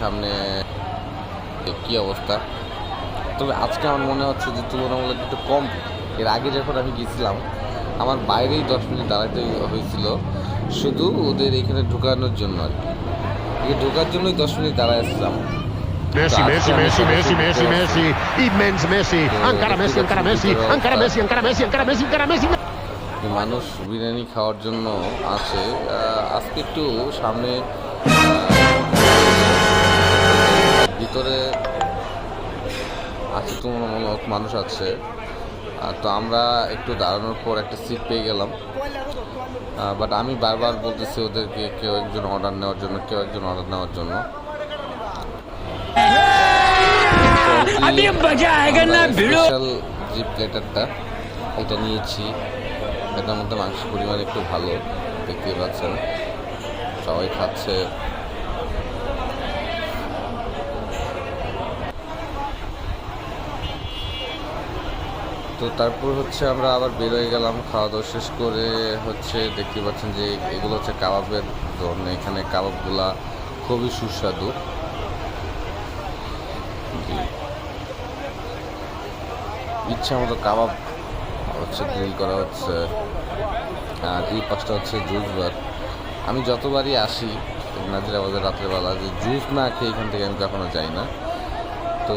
সামনে কি অবস্থা? তবে আজকে আমার মনে হচ্ছে যে তুলনামূলক একটু কম। এর আগে যখন আমি গেছিলাম আমার বাইরেই দশ মিনিট দাঁড়াতে হয়েছিল। শুধু ওদের এখানে ঢুকানোর জন্য আর কি। ঢোকার জন্যই দশ মিনিট দাঁড়ায় আসছিলাম। Messi, Grazie, Messi, Messi, Messi, Messi, Messi, Messi, immens Messi, ancora Messi, ancora Messi, ancora Messi, ancora Messi, ancora Messi, ancora Messi. মানুষ বিরিয়ানি খাওয়ার জন্য আসে আজকে একটু সামনে ভিতরে আশি মানুষ আছে। তো আমরা একটু দাঁড়ানোর পর একটা সিট পেয়ে গেলাম। বাট আমি বারবার বলতেছি ওদেরকে কেউ একজন অর্ডার নেওয়ার জন্য কেউ একজন অর্ডার নেওয়ার জন্য। যে প্লেটারটা এটা নিয়েছি। এটার মধ্যে মাংসের পরিমাণ একটু ভালো দেখতেই পাচ্ছেন। সবাই খাচ্ছে। তো তারপর হচ্ছে আমরা আবার বের হয়ে গেলাম খাওয়া দাওয়া শেষ করে হচ্ছে দেখতে পাচ্ছেন যে এগুলো হচ্ছে কাবাবের জন্য। এখানে কাবাবগুলা খুবই সুস্বাদু। ইচ্ছা মতো কাবাব হচ্ছে গ্রিল করা হচ্ছে। আর এই পাঁচটা হচ্ছে জুস বার আমি যতবারই আসি নাজিরাবাদের রাত্রেবেলা, যে জুস না খেয়ে এখান থেকে আমি কখনো যাই না। তো